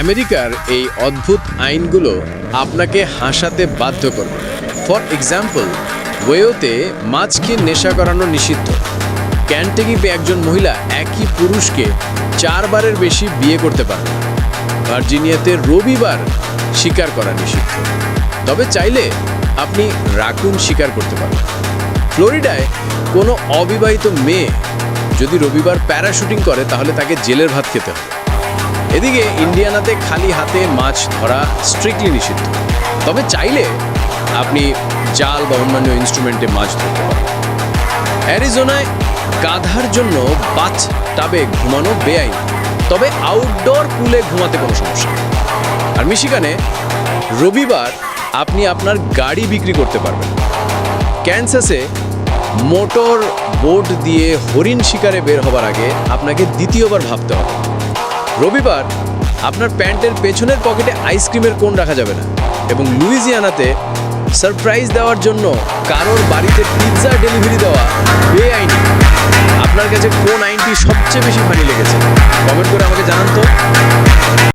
আমেরিকার এই অদ্ভুত আইনগুলো আপনাকে হাসাতে বাধ্য করবে। ফর এক্সাম্পল, ওয়েওতে মাছকে নেশা করানো নিষিদ্ধ। ক্যান্টেগিপে একজন মহিলা একই পুরুষকে চারবারের বেশি বিয়ে করতে পারবে। ভার্জিনিয়াতে রবিবার শিকার করা নিষিদ্ধ। তবে চাইলে আপনি রাকুন শিকার করতে পারবেন। ফ্লোরিডায় কোনো অবিবাহিত মেয়ে যদি রবিবার প্যারাশুটিং করে, তাহলে তাকে জেলের ভাত খেতে হবে। এদিকে ইন্ডিয়ানাতে খালি হাতে মাছ ধরা স্ট্রিক্টলি নিষিদ্ধ। তবে চাইলে আপনি জাল বা অন্যান্য ইনস্ট্রুমেন্টে মাছ ধরতে পারেন। অ্যারিজোনায় গাধার জন্য বাথ টাবে ঘুমানো বেআইন। তবে আউটডোর পুলে ঘুমাতে কোনো সমস্যা আর মিশিগানে রবিবার আপনি আপনার গাড়ি বিক্রি করতে পারবেন। ক্যান্সাসে মোটর বোট দিয়ে হরিণ শিকারে বের হবার আগে আপনাকে দ্বিতীয়বার ভাবতে হবে। রবিবার আপনার প্যান্টের পেছনের পকেটে আইসক্রিমের কোন রাখা যাবে না এবং লুইজিয়ানাতে সারপ্রাইজ দেওয়ার জন্য কারোর বাড়িতে পিৎজা ডেলিভারি দেওয়া বে বেআইনি। আপনার কাছে কোন আইনটি সবচেয়ে বেশি ফানি লেগেছে। কমেন্ট করে আমাকে জানান